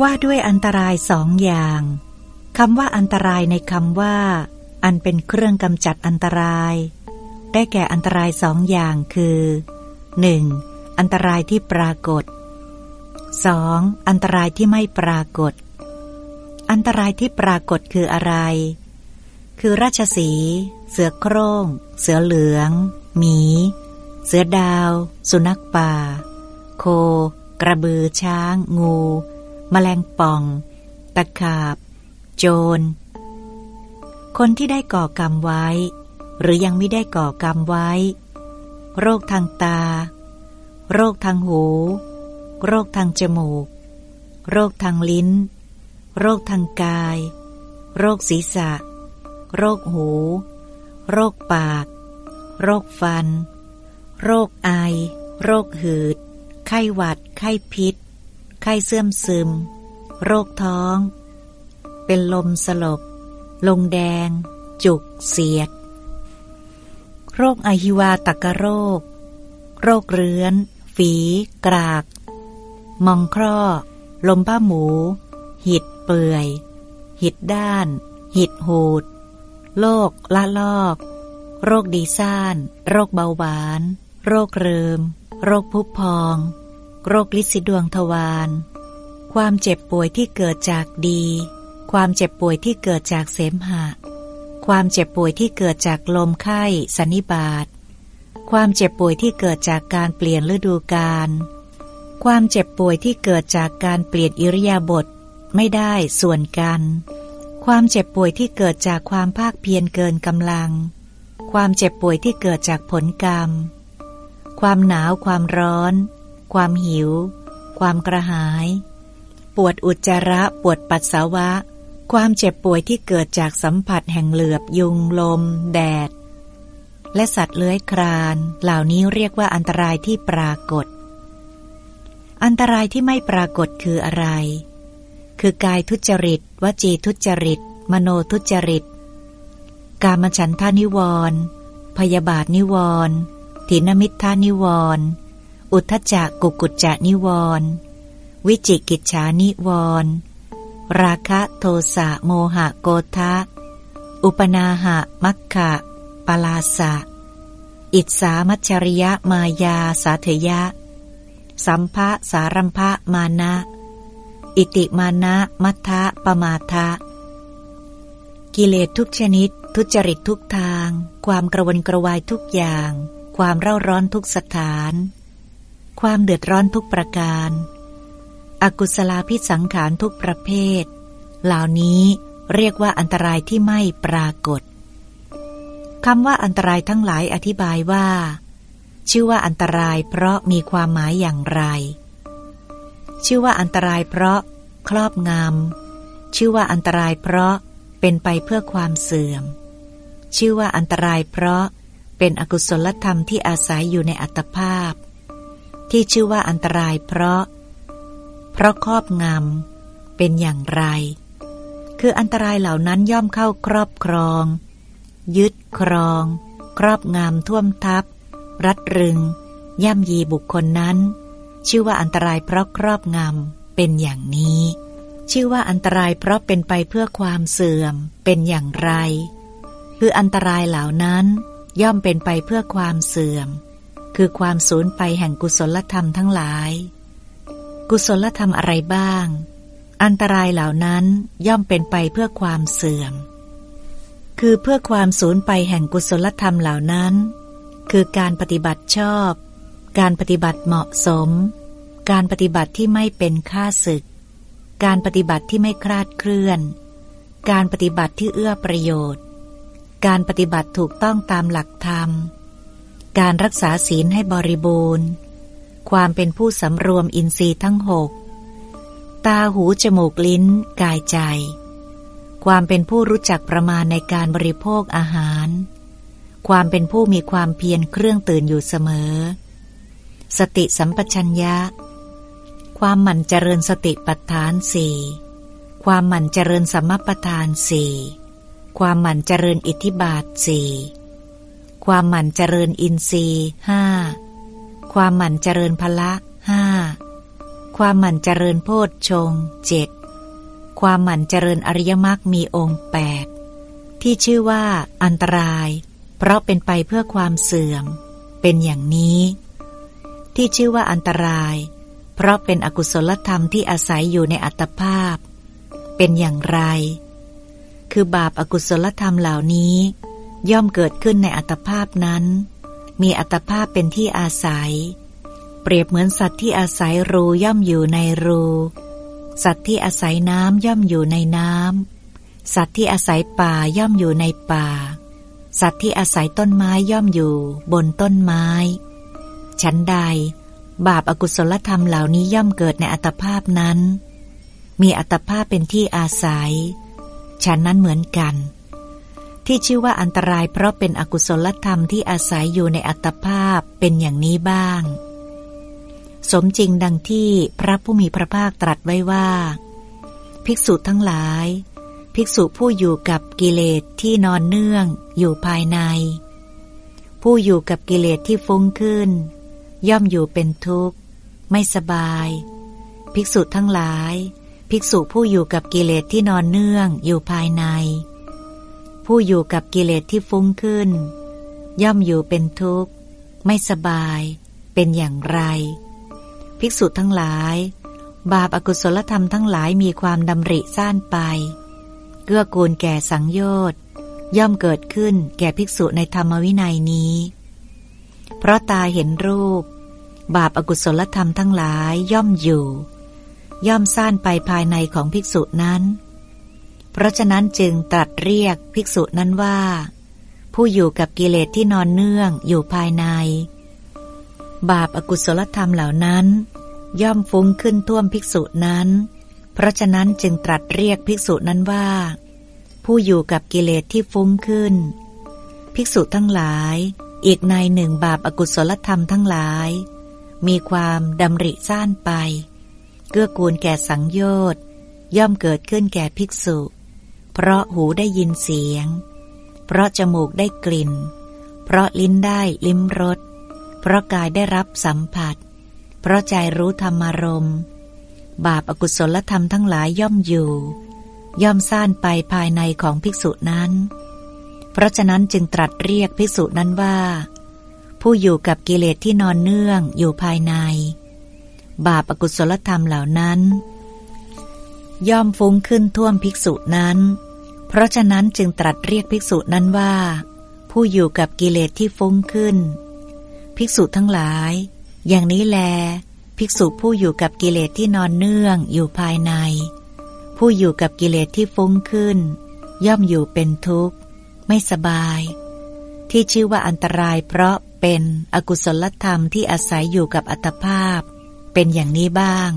ว่าด้วยอันตรายสองอย่างคำว่าอันตรายในคำว่า อันเป็นเครื่องกำจัดอันตราย ได้แก่อันตรายสองอย่างคือ 1. อันตรายที่ปรากฏ 2. อันตรายที่ไม่ปรากฏ อันตรายที่ปรากฏคืออะไร คือราชสี เสือโครง่ง เสือเหลือง หมี เสือดาว สุนัขป่า โค กระบือช้าง งู มแมลงป่อง ตะขาบ โจร คนที่ได้ก่อกรรมไว้ หรือยังไม่ได้ก่อกรรมไว้ โรคทางตา โรคทางหู โรคทางจมูก โรคทางลิ้น โรคทางกาย โรคศีรษะ โรคหู โรคปาก โรคฟัน โรคไอ โรคหืด ไข้หวัด ไข้พิษ ไข้เสื่อมซึม โรคท้อง เป็นลมสลบ ลงแดง จุก เสียด โรคอหิวาตกโรค โรคเรื้อน ฝี กราก มองคร่อ ลมผ้าหมู หิดเปื่อย หิดด้าน หิดหูด โรคละลอก โรคดีซ่าน โรคเบาหวาน โรคเริม โรคพุพอง โรคลิสิดวงทวารความเจ็บป่วยที่เกิดจากดี ความเจ็บป่วยที่เกิดจากเสมหะ ความเจ็บป่วยที่เกิดจากลมไข้สันนิบาต ความเจ็บป่วยที่เกิดจากการเปลี่ยนฤดูกาล ความเจ็บป่วยที่เกิดจากการเปลี่ยนอิริยาบถไม่ได้ส่วนกัน ความเจ็บป่วยที่เกิดจากความภาคเพียรเกินกำลัง ความเจ็บป่วยที่เกิดจากผลกรรม ความหนาวความร้อน ความหิว ความกระหาย ปวดอุจจาระ ปวดปัสสาวะ ความเจ็บป่วยที่เกิดจากสัมผัสแห่งเหลือบยุงลม แดด และสัตว์เลื้อยคลาน เหล่านี้เรียกว่าอันตรายที่ปรากฏ อันตรายที่ไม่ปรากฏคืออะไร คือกายทุจริต วจีทุจริต มโนทุจริต กามฉันทานิวรณ์พยาบาทนิวรณ์ถินมิทธานิวรณ์ อุทจจะกุกุจจะนิวร วิจิกิจฉานิวร ราคะโทสะโมหะโกทะ อุปนาหะมัคคะปลาสะ อิสามัชริยะมายาสาเถยะ สัมภะสารัมภะมานะ อิติมานะมัทธะปมาทะ กิเลสทุกชนิด ทุจริตทุกทาง ความกระวนกระวายทุกอย่าง ความเร่าร้อนทุกสถาน ความเดือดร้อนทุกประการ อกุศลาพิสังขารทุกประเภท เหล่านี้เรียกว่าอันตรายที่ไม่ปรากฏคำว่าอันตรายทั้งหลายอธิบายว่า ชื่อว่าอันตรายเพราะมีความหมายอย่างไร ชื่อว่าอันตรายเพราะครอบงำชื่อว่าอันตรายเพราะเป็นไปเพื่อความเสื่อม ชื่อว่าอันตรายเพราะเป็นอกุศลธรรมที่อาศัยอยู่ในอัตภาพ ที่ชื่อว่าอันตรายเพราะ เพราะครอบงำเป็นอย่างไร คืออันตรายเหล่านั้นย่อมเข้าครอบครอง ยึดครอง ครอบงำท่วมทับ รัดรึง ย่ำยีบุคคลนั้น ชื่อว่าอันตรายเพราะครอบงำเป็นอย่างนี้ ชื่อว่าอันตรายเพราะเป็นไปเพื่อความเสื่อมเป็นอย่างไร คืออันตรายเหล่านั้นย่อมเป็นไปเพื่อความเสื่อม คือความสูญไปแห่งกุศลธรรมทั้งหลาย กุศลธรรมอะไรบ้าง อันตรายเหล่านั้นย่อมเป็นไปเพื่อความเสื่อม คือเพื่อความสูญไปแห่งกุศลธรรมเหล่านั้น คือการปฏิบัติชอบ การปฏิบัติเหมาะสม การปฏิบัติที่ไม่เป็นค่าศึก การปฏิบัติที่ไม่คลาดเคลื่อน การปฏิบัติที่เอื้อประโยชน์ การปฏิบัติถูกต้องตามหลักธรรม การรักษาศีลให้บริบูรณ์ ความเป็นผู้สำรวมอินทรีย์ทั้งหก ตาหูจมูกลิ้น กายใจ ความเป็นผู้รู้จักประมาณในการบริโภคอาหาร ความเป็นผู้มีความเพียรเครื่องตื่นอยู่เสมอ สติสัมปชัญญะ ความหมั่นเจริญสติปัฏฐานสี่ความหมั่นเจริญสัมมปทานสี่ ความหมั่นเจริญอิทธิบาทสี่ ความหมั่นเจริญอินทรีย์ห้าความหมั่นเจริญพละห้าความหมั่นเจริญโพชฌงเจ็ดความหมั่นเจริญอริยมรรคมีองค์แปดที่ชื่อว่าอันตราย เพราะเป็นไปเพื่อความเสื่อม เป็นอย่างนี้ ที่ชื่อว่าอันตราย เพราะเป็นอกุศลธรรมที่อาศัยอยู่ในอัตภาพ เป็นอย่างไร คือบาปอากุศลธรรมเหล่านี้ ย่อมเกิดขึ้นในอัตภาพนั้น มีอัตภาพเป็นที่อาศัย เปรียบเหมือนสัตว์ที่อาศัยรูย่อมอยู่ในรู สัตว์ที่อาศัยน้ำย่อมอยู่ในน้ำ สัตว์ที่อาศัยป่าย่อมอยู่ในป่า สัตว์ที่อาศัยต้นไม้ย่อมอยู่บนต้นไม้ ฉันใด บาปอากุศลธรรมเหล่านี้ย่อมเกิดในอัตภาพนั้น มีอัตภาพเป็นที่อาศัย ฉันนั้นเหมือนกัน ที่ชื่อว่าอันตรายเพราะเป็นอกุศลธรรมที่อาศัยอยู่ในอัตภาพเป็นอย่างนี้บ้าง สมจริงดังที่พระผู้มีพระภาคตรัสไว้ว่า ภิกษุทั้งหลาย ภิกษุผู้อยู่กับกิเลสที่นอนเนื่องอยู่ภายใน ผู้อยู่กับกิเลสที่ฟุ้งขึ้น ย่อมอยู่เป็นทุกข์ ไม่สบาย ภิกษุทั้งหลาย ภิกษุผู้อยู่กับกิเลสที่นอนเนื่องอยู่ภายใน ผู้อยู่กับกิเลสที่ฟุ้งขึ้น ย่อมอยู่เป็นทุกข์ ไม่สบาย เป็นอย่างไร ภิกษุทั้งหลาย บาปอากุศลธรรมทั้งหลายมีความดำริซ่านไป เกื้อกูลแก่สังโยชน์ย่อมเกิดขึ้นแก่ภิกษุในธรรมวินัยนี้ เพราะตาเห็นรูป บาปอากุศลธรรมทั้งหลายย่อมอยู่ ย่อมซ่านไปภายในของภิกษุนั้น เพราะฉะนั้นจึงตรัสเรียกภิกษุนั้นว่า ผู้อยู่กับกิเลสที่นอนเนื่องอยู่ภายใน บาปอากุศลธรรมเหล่านั้น ย่อมฟุ้งขึ้นท่วมภิกษุนั้น เพราะฉะนั้นจึงตรัสเรียกภิกษุนั้นว่า ผู้อยู่กับกิเลสที่ฟุ้งขึ้น ภิกษุทั้งหลาย อีกในหนึ่งบาปอากุศลธรรมทั้งหลาย มีความดำริซ่านไป เกื้อกูลแก่สังโยชน์ย่อมเกิดขึ้นแก่ภิกษุ เพราะหูได้ยินเสียง เพราะจมูกได้กลิ่น เพราะลิ้นได้ลิ้มรส เพราะกายได้รับสัมผัส เพราะใจรู้ธรรมารมณ์บาปอากุศลธรรมทั้งหลายย่อมอยู่ ย่อมซ่านไปภายในของภิกษุนั้น เพราะฉะนั้นจึงตรัสเรียกภิกษุนั้นว่า ผู้อยู่กับกิเลสที่นอนเนื่องอยู่ภายใน บาปอากุศลธรรมเหล่านั้น ย่อมฟุ้งขึ้นท่วมภิกษุนั้น เพราะฉะนั้นจึงตรัสเรียกภิกษุนั้นว่า ผู้อยู่กับกิเลสที่ฟุ้งขึ้น ภิกษุทั้งหลาย อย่างนี้แล ภิกษุผู้อยู่กับกิเลสที่นอนเนื่องอยู่ภายใน ผู้อยู่กับกิเลสที่ฟุ้งขึ้น ย่อมอยู่เป็นทุกข์ ไม่สบาย ที่ชื่อว่าอันตรายเพราะเป็นอกุศลธรรมที่อาศัยอยู่กับอัตภาพ เป็นอย่างนี้บ้าง